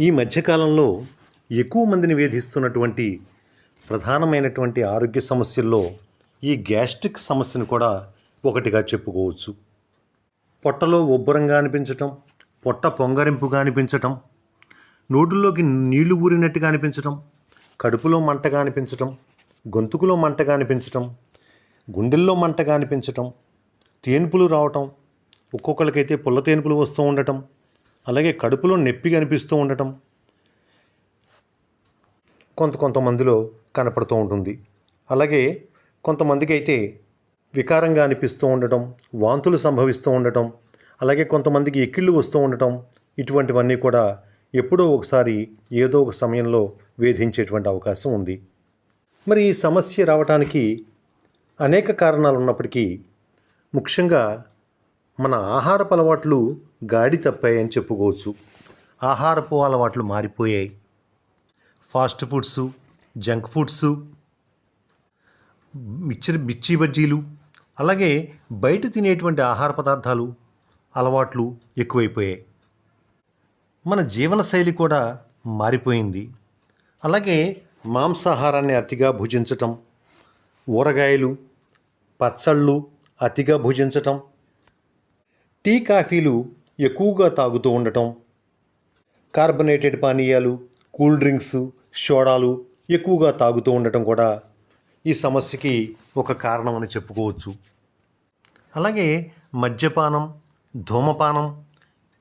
ఈ మధ్యకాలంలో ఎక్కువ మందిని వేధిస్తున్నటువంటి ప్రధానమైనటువంటి ఆరోగ్య సమస్యల్లో ఈ గ్యాస్ట్రిక్ సమస్యను కూడా ఒకటిగా చెప్పుకోవచ్చు. పొట్టలో ఉబ్బరంగా అనిపించటం పొట్ట పొంగరింపుగా అనిపించటం నోటుల్లోకి నీళ్ళు ఊరినట్టుగా అనిపించటం కడుపులో మంటగా అనిపించటం గొంతుకులో మంటగా అనిపించటం గుండెల్లో మంటగా అనిపించటం తేనుపులు రావటం ఒక్కొక్కరికైతే పుల్ల తేనుపులు వస్తూ ఉండటం అలాగే కడుపులో నొప్పి కనిపిస్తూ ఉండటం. కొంత కొంతమందిలో కనపడుతూ ఉంటుంది. అలాగే కొంతమందికి అయితే వికారంగా అనిపిస్తూ ఉండటం వాంతులు సంభవిస్తూ ఉండటం అలాగే కొంతమందికి ఎక్కిళ్ళు వస్తూ ఉండటం ఇటువంటివన్నీ కూడా ఎప్పుడో ఒకసారి ఏదో ఒక సమయంలో వేధించేటువంటి అవకాశం ఉంది. మరి ఈ సమస్య రావడానికి అనేక కారణాలు ఉన్నప్పటికీ ముఖ్యంగా మన ఆహారపు అలవాట్లు గాడి తప్పాయని చెప్పుకోవచ్చు. ఆహారపు అలవాట్లు మారిపోయాయి. ఫాస్ట్ ఫుడ్స్ జంక్ ఫుడ్స్ మిర్చి మిర్చి బజ్జీలు అలాగే బయట తినేటువంటి ఆహార పదార్థాలు అలవాట్లు ఎక్కువైపోయాయి. మన జీవనశైలి కూడా మారిపోయింది. అలాగే మాంసాహారాన్ని అతిగా భుజించటం ఊరగాయలు పచ్చళ్ళు అతిగా భుజించటం టీ కాఫీలు ఎక్కువగా తాగుతూ ఉండటం కార్బొనేటెడ్ పానీయాలు కూల్ డ్రింక్స్ సోడాలు ఎక్కువగా తాగుతూ ఉండటం కూడా ఈ సమస్యకి ఒక కారణం అని చెప్పుకోవచ్చు. అలాగే మద్యపానం ధూమపానం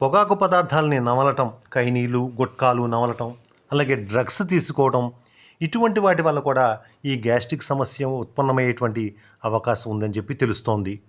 పొగాకు పదార్థాలని నమలటం కైనీలు గుట్కాలు నమలటం అలాగే డ్రగ్స్ తీసుకోవడం ఇటువంటి వాటి వల్ల కూడా ఈ గ్యాస్ట్రిక్ సమస్య ఉత్పన్నమయ్యేటువంటి అవకాశం ఉందని చెప్పి తెలుస్తోంది.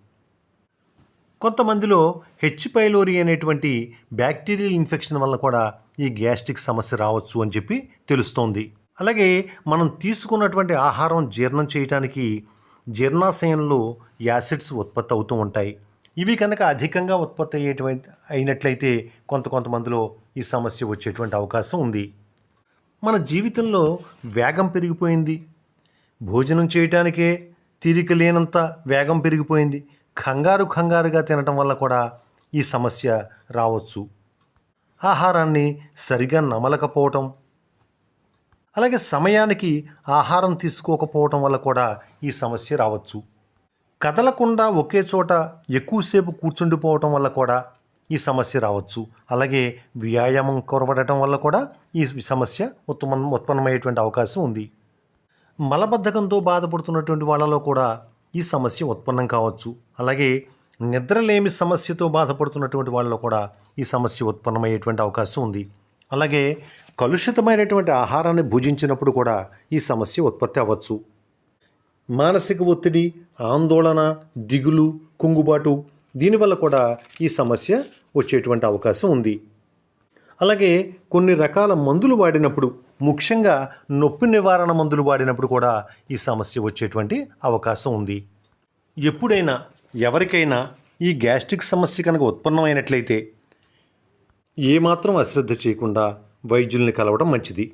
కొంతమందిలో హెచ్ పైలోరి అనేటువంటి బ్యాక్టీరియల్ ఇన్ఫెక్షన్ వల్ల కూడా ఈ గ్యాస్ట్రిక్ సమస్య రావచ్చు అని చెప్పి తెలుస్తోంది. అలాగే మనం తీసుకున్నటువంటి ఆహారం జీర్ణం చేయడానికి జీర్ణాశయంలో యాసిడ్స్ ఉత్పత్తి అవుతూ ఉంటాయి. ఇవి కనుక అధికంగా ఉత్పత్తి అయ్యేటువంటి అయినట్లయితే కొంత కొంతమందిలో ఈ సమస్య వచ్చేటువంటి అవకాశం ఉంది. మన జీవితంలో వేగం పెరిగిపోయింది. భోజనం చేయటానికే తీరిక లేనంత వేగం పెరిగిపోయింది. కంగారు కంగారుగా తినటం వల్ల కూడా ఈ సమస్య రావచ్చు. ఆహారాన్ని సరిగా నమలకపోవటం అలాగే సమయానికి ఆహారం తీసుకోకపోవటం వల్ల కూడా ఈ సమస్య రావచ్చు. కదలకుండా ఒకే చోట ఎక్కువసేపు కూర్చుండిపోవటం వల్ల కూడా ఈ సమస్య రావచ్చు. అలాగే వ్యాయామం కొరవడటం వల్ల కూడా ఈ సమస్య ఉత్పన్న ఉత్పన్నమయ్యేటువంటి అవకాశం ఉంది. మలబద్ధకంతో బాధపడుతున్నటువంటి వాళ్ళలో కూడా ఈ సమస్య ఉత్పన్నం కావచ్చు. అలాగే నిద్రలేమి సమస్యతో బాధపడుతున్నటువంటి వాళ్ళలో కూడా ఈ సమస్య ఉత్పన్నమయ్యేటువంటి అవకాశం ఉంది. అలాగే కలుషితమైనటువంటి ఆహారాన్ని భుజించినప్పుడు కూడా ఈ సమస్య ఉత్పత్తి అవ్వచ్చు. మానసిక ఒత్తిడి ఆందోళన దిగులు కుంగుబాటు దీనివల్ల కూడా ఈ సమస్య వచ్చేటువంటి అవకాశం ఉంది. అలాగే కొన్ని రకాల మందులు వాడినప్పుడు ముఖ్యంగా నొప్పి నివారణ మందులు వాడినప్పుడు కూడా ఈ సమస్య వచ్చేటువంటి అవకాశం ఉంది. ఎప్పుడైనా ఎవరికైనా ఈ గ్యాస్ట్రిక్ సమస్య కనుక ఉత్పన్నమైనట్లయితే ఏమాత్రం అశ్రద్ధ చేయకుండా వైద్యుల్ని కలవడం మంచిది.